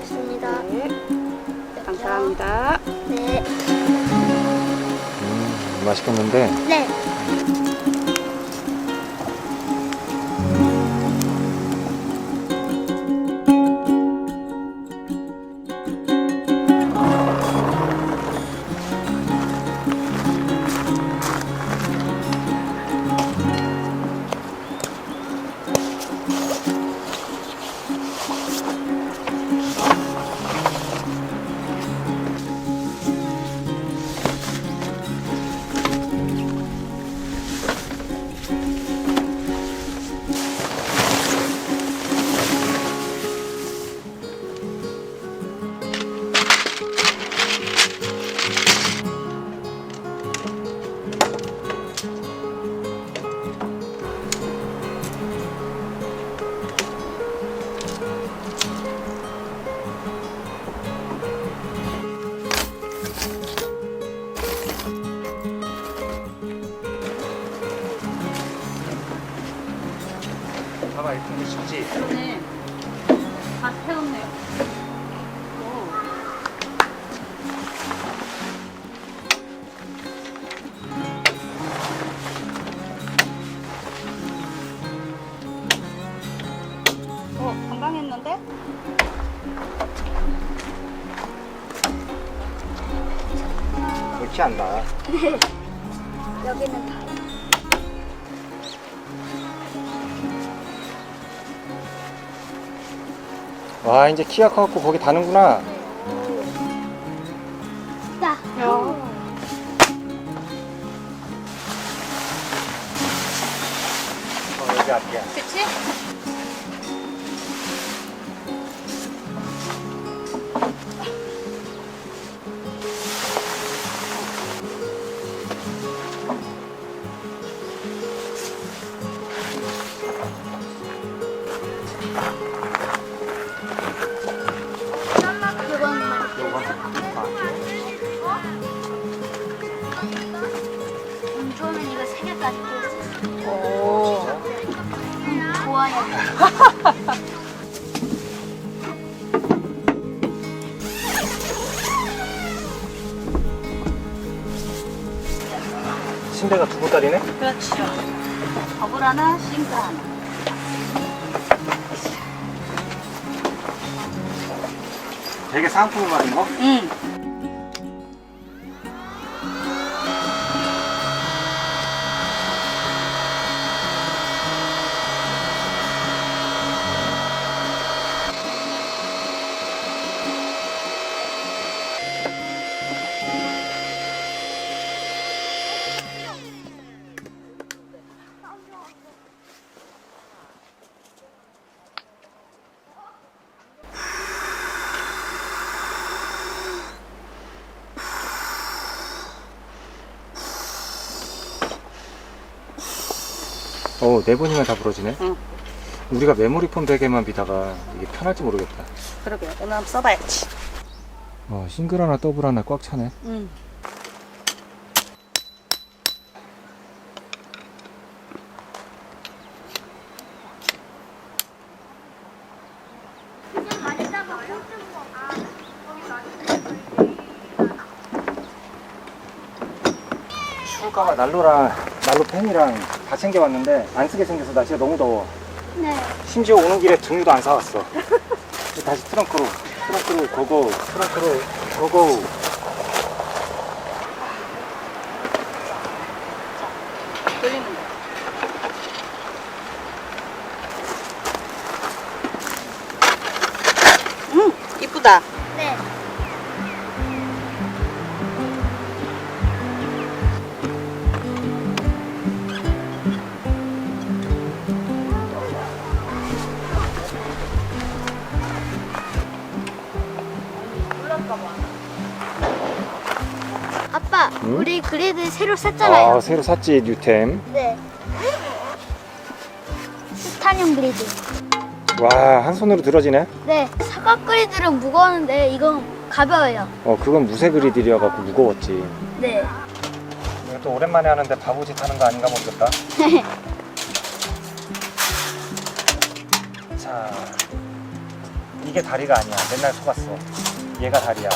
좋습니다. 네. 감사합니다. 네. 음, 맛있겠는데 네. 그렇지 않나? 여기는 다. 와 이제 키가 커갖고 거기 다는구나 되게 상품을 받은 거? 응. 어, 네 번이나 다 부러지네 응. 우리가 메모리 폼 베개만 비다가 이게 편할지 모르겠다 그러게. 오늘 한번 써봐야지. 어, 싱글 하나 더블 하나 꽉 차네 응. 추울까봐 난로랑 난로 팬이랑 다 챙겨왔는데 안 쓰게 생겨서 날씨가 너무 더워. 네. 심지어 오는 길에 등유도 안 사왔어. 다시 트렁크로 트렁크로 고고 트렁크로 고고 우리 그리드 새로 샀잖아요. 아 새로 샀지 뉴템 네. 스탄형 그리드. 와 한 손으로 들어지네 네. 사각 그리드는 무거웠는데 이건 가벼워요. 어 그건 무쇠 그리들이어갖고 무거웠지 네. 이것도 오랜만에 하는데 바보짓 하는 거 아닌가 모르겠다. 자, 이게 다리가 아니야. 맨날 속았어. 얘가 다리야.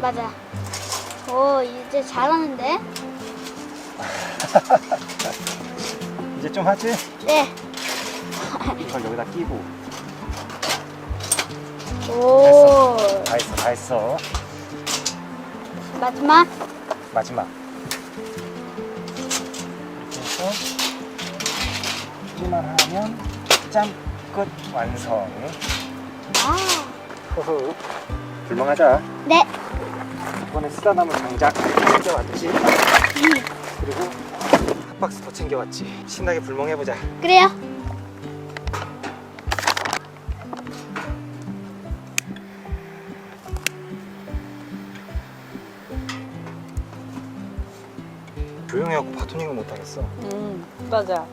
맞아. 오, 이제 잘하는데? 이제 좀 하지? 네. 이걸 여기다 끼고. 오. 다 했어, 다 했어. 마지막. 마지막. 이렇게 해서 끼기만 하면 짠! 끝! 완성. 아. 호호. 불멍하자. 네. 이번에 쓰다 남은 장작 챙겨왔지. 그리고 한 박스 더 챙겨왔지. 신나게 불멍해보자. 그래요. 조용해갖고 바토닝을 못하겠어. 음, 맞아.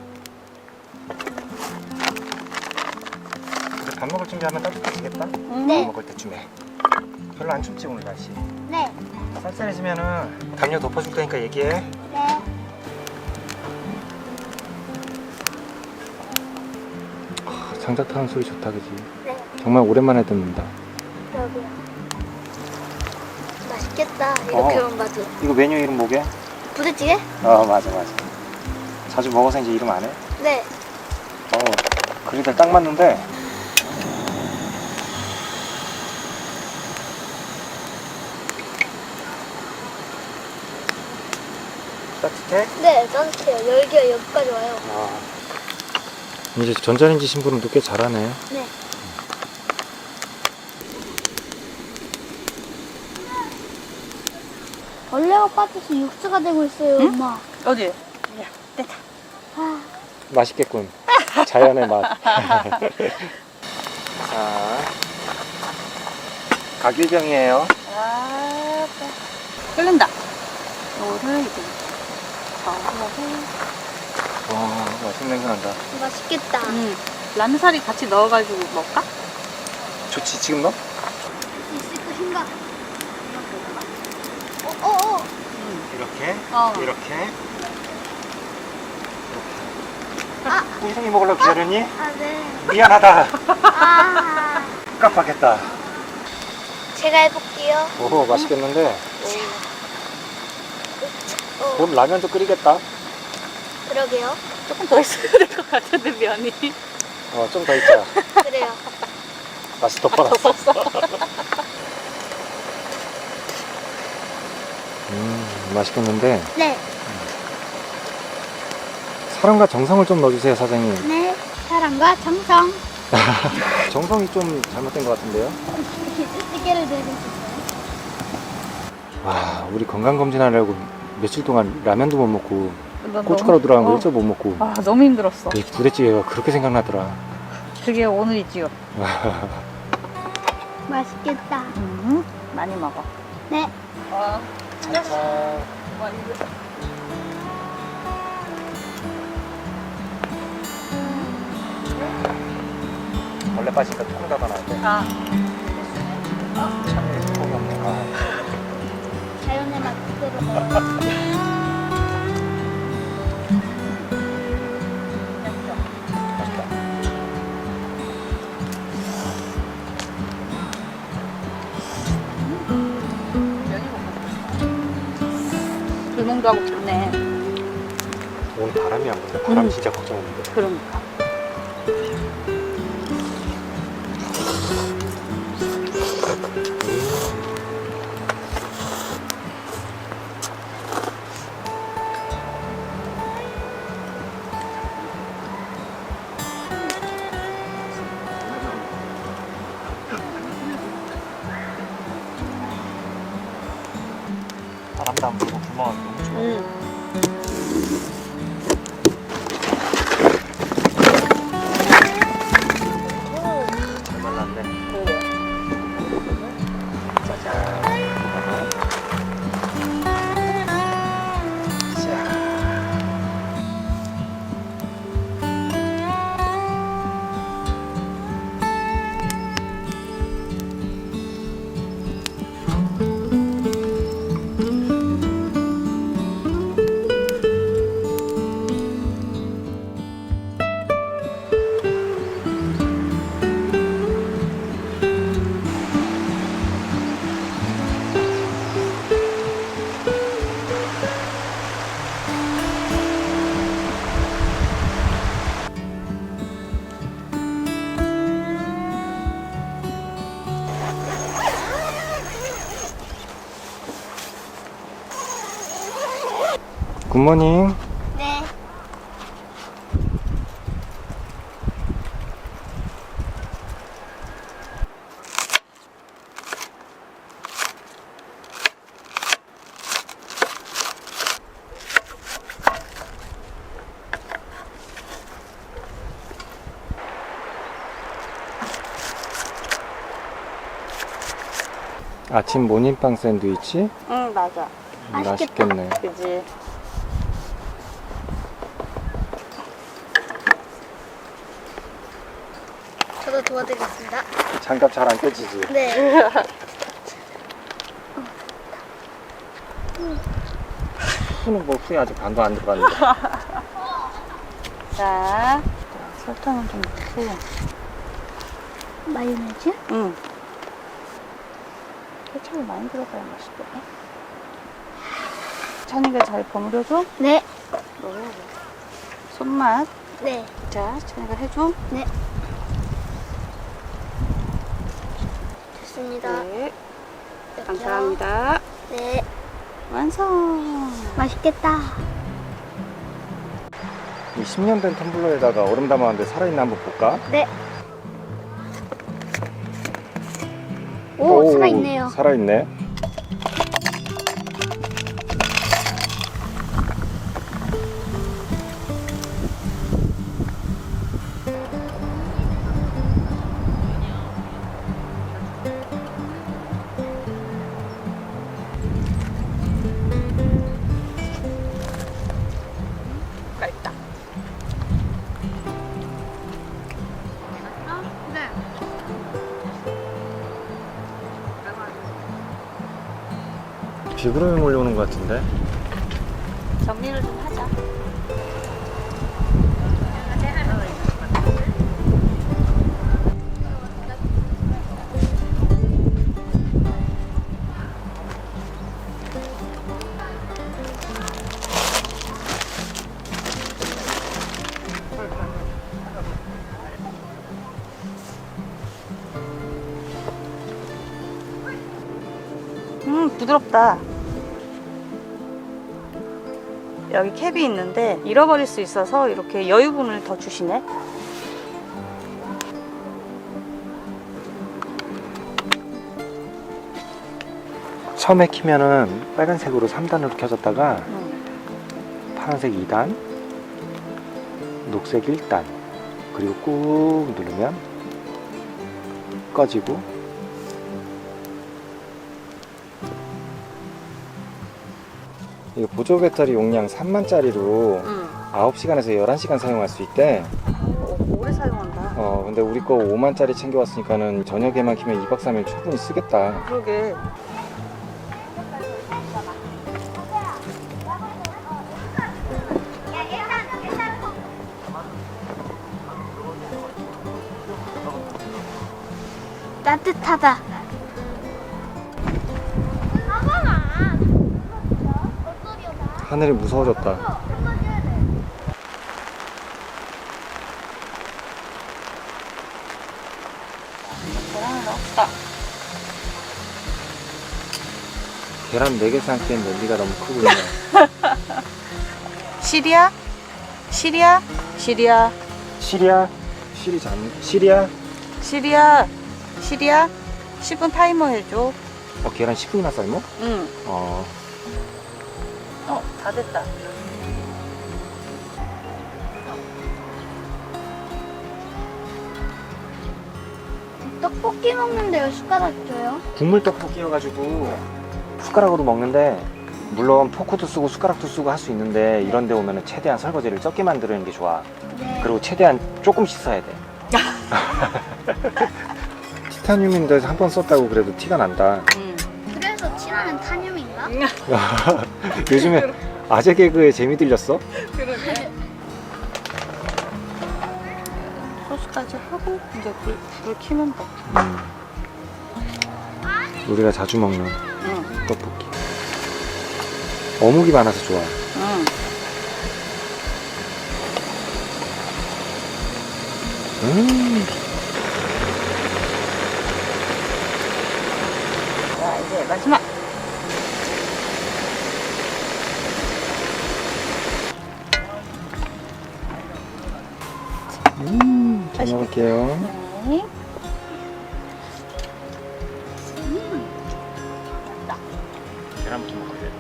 밥 먹을 준비하면 따뜻해지겠다? 음. 네. 밥 먹을 때쯤에. 별로 안 춥지 오늘 날씨. 네. 쌀쌀해지면은 담요 덮어줄 테니까 얘기해. 네. 장작 타는 소리 좋다 그지? 네. 정말 오랜만에 듣는다. 여기요. 맛있겠다. 어. 이렇게 만 봐도. 이거 메뉴 이름 뭐게? 부대찌개? 어 맞아 맞아. 자주 먹어서 이제 이름 안 해? 네. 어 그리들 딱 맞는데. 따뜻해? 네, 따뜻해요. 열기가 여기까지 와요. 아. 이제 전자레인지 심부름도 꽤 잘하네. 네. 벌레가 빠져서 육수가 되고 있어요, 엄마. 어디? 아, 맛있겠군. 자연의 맛. 자, 각일병이에요. 아, 끓는다. 이거를 이제 와, 맛있는 냄새 난다. 맛있겠다. 음, 라면사리 같이 넣어가지고 먹을까? 좋지, 지금? 있을 것인가? 어, 어, 어. 이렇게, 어. 이렇게. 아. 이승이 먹으려고 기다렸니? 아, 네. 미안하다. 아, 깜빡했다. 제가 해볼게요. 오, 맛있겠는데? 어, 그럼 라면도 끓이겠다. 그러게요. 조금 더 있어야 될 것 같은데 면이 어, 좀 더 있자. 그래요. 맛이 더 빨았어. 음, 맛있겠는데 네. 사랑과 정성을 좀 넣어주세요, 사장님. 네. 사랑과 정성. 정성이 좀 잘못된 것 같은데요? 찌개를 드릴 수 있어요. 와, 우리 건강 검진하려고 며칠 동안 라면도 못 먹고 너 고춧가루 들어간 거 어. 일절 못 먹고 아 너무 힘들었어. 이 부대찌개가 그렇게 생각나더라. 그게 오늘이지요. 맛있겠다. 음, 많이 먹어. 네. 어. 자, 원래 빠지니까 돼. 아, 참에 뚜껑이 없네. 아. 자연의 맛 그대로. 바람이 안 분다. 바람 음. 진짜 걱정했는데. 그러니까. 굿모닝. 네. 아침 모닝빵 샌드위치? 응 맞아. 음. 맛있겠네. 그지. 저도 도와드리겠습니다. 장갑 잘 안 껴지지? 네. 후는 뭐 후에 아직 반도 안 들어갔는데. 자, 설탕을 좀 넣고. 마요네즈? 응. 케첩이 많이 들어가야 맛있겠네. 찬이가 잘 버무려줘. 네. 손맛. 네. 자, 찬이가 해줘. 네. 됐습니다. 네. 여기요. 감사합니다. 네. 완성. 맛있겠다. 이 10년 된 텀블러에다가 얼음 담았는데 살아있나 한번 볼까? 네. 오, 살아있네요. 살아있네. 같은데? 정리를 좀 하자. 음, 부드럽다. 여기 캡이 있는데 잃어버릴 수 있어서 이렇게 여유분을 더 주시네. 처음에 키면은 빨간색으로 3단으로 켜졌다가 음. 파란색 2단, 녹색 1단, 그리고 꾹 누르면 꺼지고 이거 보조 배터리 용량 3만짜리로 음. 9시간에서 11시간 사용할 수 있대. 오, 오래 사용한다. 어, 근데 우리 거 5만짜리 챙겨왔으니까는 저녁에만 키면 2박 3일 충분히 쓰겠다. 그러게. 따뜻하다. 하늘이 무서워졌다. 계란 4개 삶기엔 냄비가 너무 크군요. 시리아? 시리아? 시리아? 시리아? 시리 잠, 시리아? 시리아? 시리아? 10분 타이머 해줘. 어, 계란 10분이나 삶어? 응. 어, 어, 다 됐다. 떡볶이 먹는데 왜 숟가락 줘요? 국물 떡볶이여가지고 숟가락으로 먹는데 물론 포크도 쓰고 숟가락도 쓰고 할 수 있는데 이런 데 오면 최대한 설거지를 적게 만드는 게 좋아. 네. 그리고 최대한 조금씩 써야 돼. 티타늄인데 한 번 썼다고 그래도 티가 난다. 응. 그래서 친하면 탄염인가? 요즘에 아재 개그에 재미 들렸어? 그러게. 소스까지 하고 이제 불, 불 켜면 돼. 음. 우리가 자주 먹는 응. 떡볶이. 어묵이 많아서 좋아. 응. 음. 먹을게요. 네. 계란부터 먹을게요.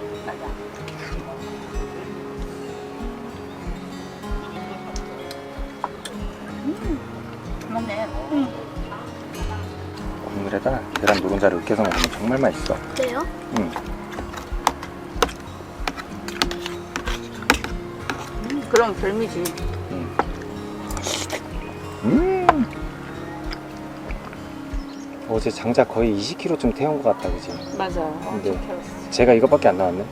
맞네. 국물에다 계란 노른자를 으깨서 먹으면 정말 맛있어. 그래요? 응. 그럼 별미지. 음. 어제 장작 거의 20kg쯤 태운 것 같다, 그지? 맞아. 네. 엄청. 제가 이것밖에 안 나왔네.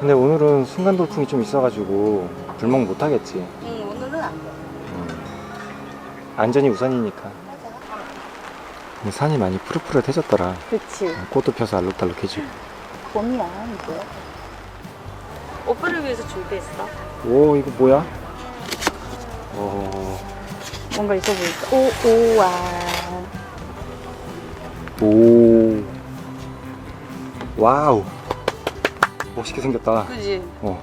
근데 오늘은 순간 돌풍이 좀 있어가지고 불멍 못 하겠지. 응, 오늘은 안 돼. 음. 안전이 우선이니까. 근데 산이 많이 푸릇푸릇해졌더라. 그치. 꽃도 펴서 알록달록해지고. 봄이야, 이제. 오빠를 위해서 준비했어. 오 이거 뭐야? 오 뭔가 있어 보이죠? 오, 오 와. 오. 와우. 멋있게 생겼다. 그지? 어.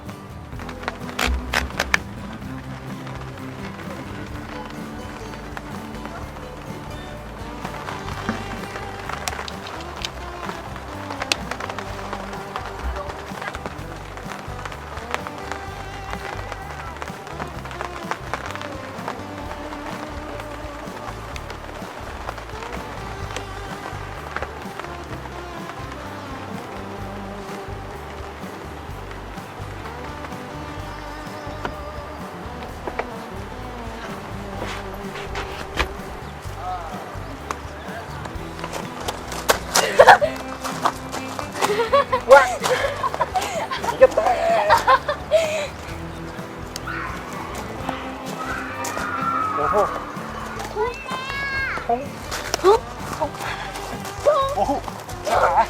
통. 통. 오호. 자.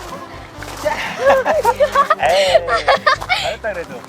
자. 에이. 잘했다 그래도.